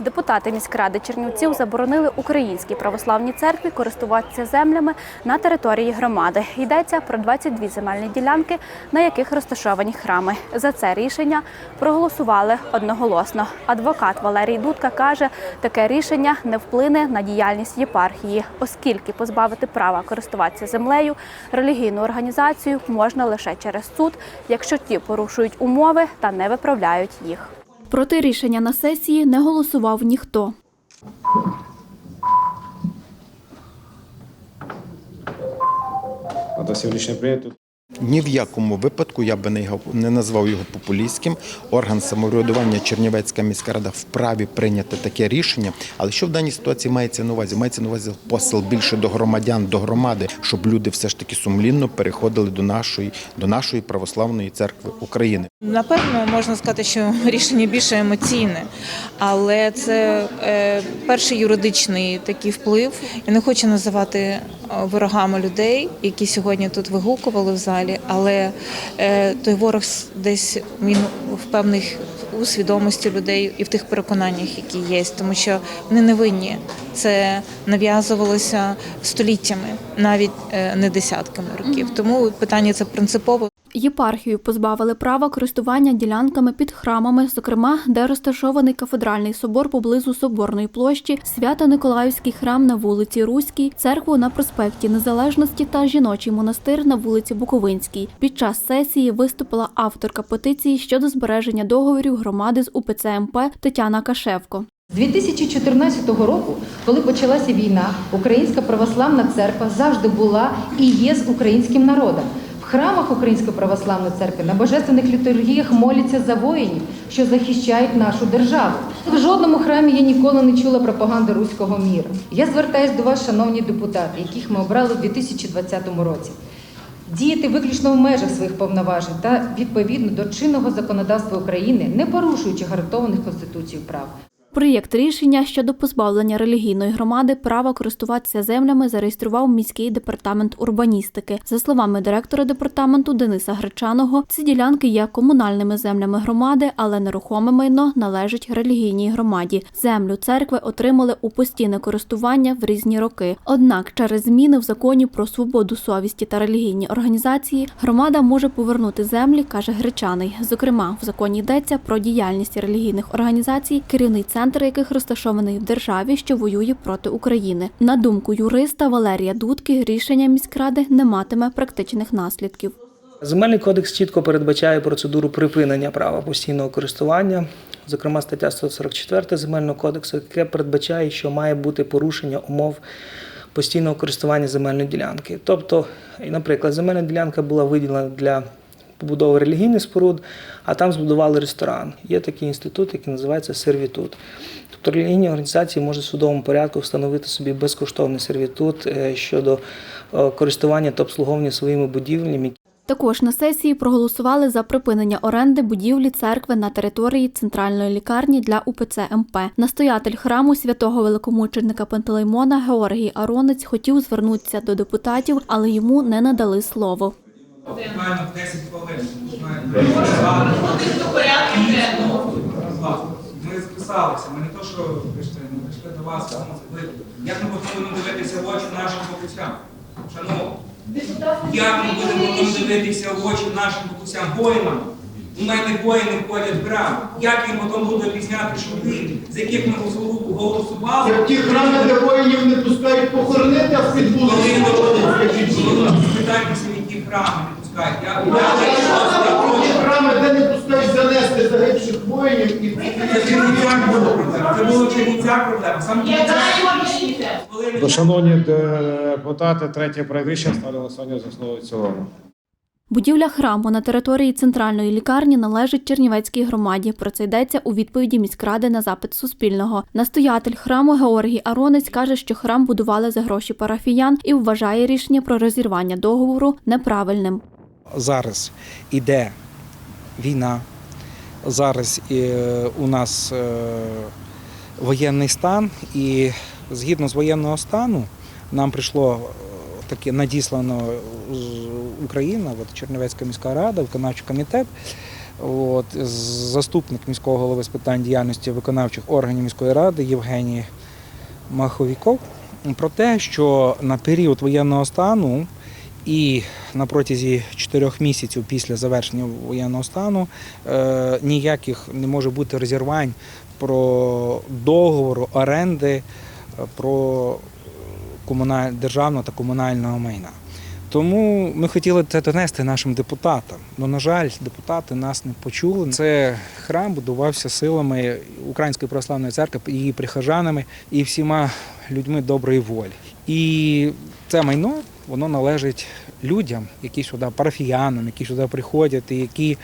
Депутати міськради Чернівців заборонили українській православній церкві користуватися землями на території громади. Йдеться про 22 земельні ділянки, на яких розташовані храми. За це рішення проголосували одноголосно. Адвокат Валерій Дудка каже, таке рішення не вплине на діяльність єпархії, оскільки позбавити права користуватися землею релігійну організацію можна лише через суд, якщо ті порушують умови та не виправляють їх. Проти рішення на сесії не голосував ніхто. Это сегодняшнее принято. Ні в якому випадку я би не назвав його популістським. Орган самоврядування Чернівецька міська рада вправі прийняти таке рішення. Але що в даній ситуації мається на увазі? Мається на увазі посил більше до громадян, до громади, щоб люди все ж таки сумлінно переходили до нашої, до нашої православної церкви України. Напевно, можна сказати, що рішення більше емоційне, але це е, перший юридичний такий вплив. Я не хочу називати ворогами людей, які сьогодні тут вигукували в залі, але е, той ворог десь він в певних у свідомості людей і в тих переконаннях, які є, тому що вони не винні. Це нав'язувалося століттями, навіть е, не десятками років. Тому питання це принципове. Єпархію позбавили права користування ділянками під храмами, зокрема, де розташований кафедральний собор поблизу Соборної площі, Свято-Николаївський храм на вулиці Руській, церкву на проспекті Незалежності та жіночий монастир на вулиці Буковинській. Під час сесії виступила авторка петиції щодо збереження договорів громади з УПЦ МП Тетяна Кашевко. З 2014 року, коли почалася війна, Українська православна церква завжди була і є з українським народом. В храмах Української православної церкви на божественних літургіях моляться за воїнів, що захищають нашу державу. В жодному храмі я ніколи не чула пропаганди руського міру. Я звертаюся до вас, шановні депутати, яких ми обрали у 2020 році. Діяти виключно в межах своїх повноважень та відповідно до чинного законодавства України, не порушуючи гарантованих Конституцією прав. Проєкт рішення щодо позбавлення релігійної громади права користуватися землями зареєстрував міський департамент урбаністики. За словами директора департаменту Дениса Гречаного, ці ділянки є комунальними землями громади, але нерухоме майно належить релігійній громаді. Землю церкви отримали у постійне користування в різні роки. Однак, через зміни в законі про свободу совісті та релігійні організації громада може повернути землі, каже Гречаний. Зокрема, в законі йдеться про діяльність релігійних організацій, керівний центр яких розташований в державі, що воює проти України. На думку юриста Валерія Дудки, рішення міськради не матиме практичних наслідків. Земельний кодекс чітко передбачає процедуру припинення права постійного користування, зокрема стаття 144 земельного кодексу, яке передбачає, що має бути порушення умов постійного користування земельної ділянки. Тобто, наприклад, земельна ділянка була виділена для побудови релігійних споруд, а там збудували ресторан. Є такий інститут, який називається сервітут. Тобто релігійні організації можуть в судовому порядку встановити собі безкоштовний сервітут е, щодо е, користування та обслуговування своїми будівлями, Також на сесії проголосували за припинення оренди будівлі церкви на території центральної лікарні для УПЦ МП. Настоятель храму святого великомученика Пантелеймона Георгій Аронець хотів звернутися до депутатів, але йому не надали слово. Буквально 10 хвилин. Знаєте. Ми записалися, ми не то, що прийшли, ми прийшли до вас, як ми будемо дивитися в очі нашим бабусям? Шановні, як ми будемо дивитися в очі нашим бабусям воїнам? У мене воїни ходять в храм. Як він потім буде об'ясняти, що ви, з яких ми голосу- голосували, Як ті храми, де воїнів не пускають похоронити, а будь ласка. спитайтеся, які храми не пускають. Я, воїнів і Це Чернівцях була проблема. Це було Чернівцях проблема. Саме шановні депутати, третє проект ставлю голосування за основу і в цілому. Будівля храму на території центральної лікарні належить Чернівецькій громаді. Про це йдеться у відповіді міськради на запит Суспільного. Настоятель храму Георгій Аронець каже, що храм будували за гроші парафіян і вважає рішення про розірвання договору неправильним. зараз іде війна, зараз е, у нас е, воєнний стан, і згідно з воєнного стану нам прийшло е, таке надіслано з України, от Чернівецька міська рада, виконавчий комітет, От, заступник міського голови з питань діяльності виконавчих органів міської ради Євгеній Маховіков. Про те, що на період воєнного стану і на протязі чотирьох місяців після завершення воєнного стану е, ніяких не може бути розірвань про договору оренди, е, про комуналь... державного та комунального майна. Тому ми хотіли це донести нашим депутатам. але, на жаль, депутати нас не почули. Це храм будувався силами Української православної церкви, її прихожанами і всіма людьми доброї волі. І це майно воно належить людям, які сюди парафіянам, які сюди приходять і які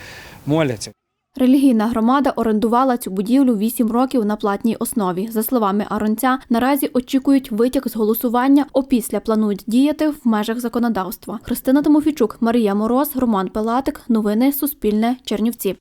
моляться. Релігійна громада орендувала цю будівлю 8 років на платній основі. За словами Аронця, наразі очікують витяг з голосування, опісля планують діяти в межах законодавства. Христина Тимофійчук, Марія Мороз, Роман Пелатик. Новини Суспільне. Чернівці.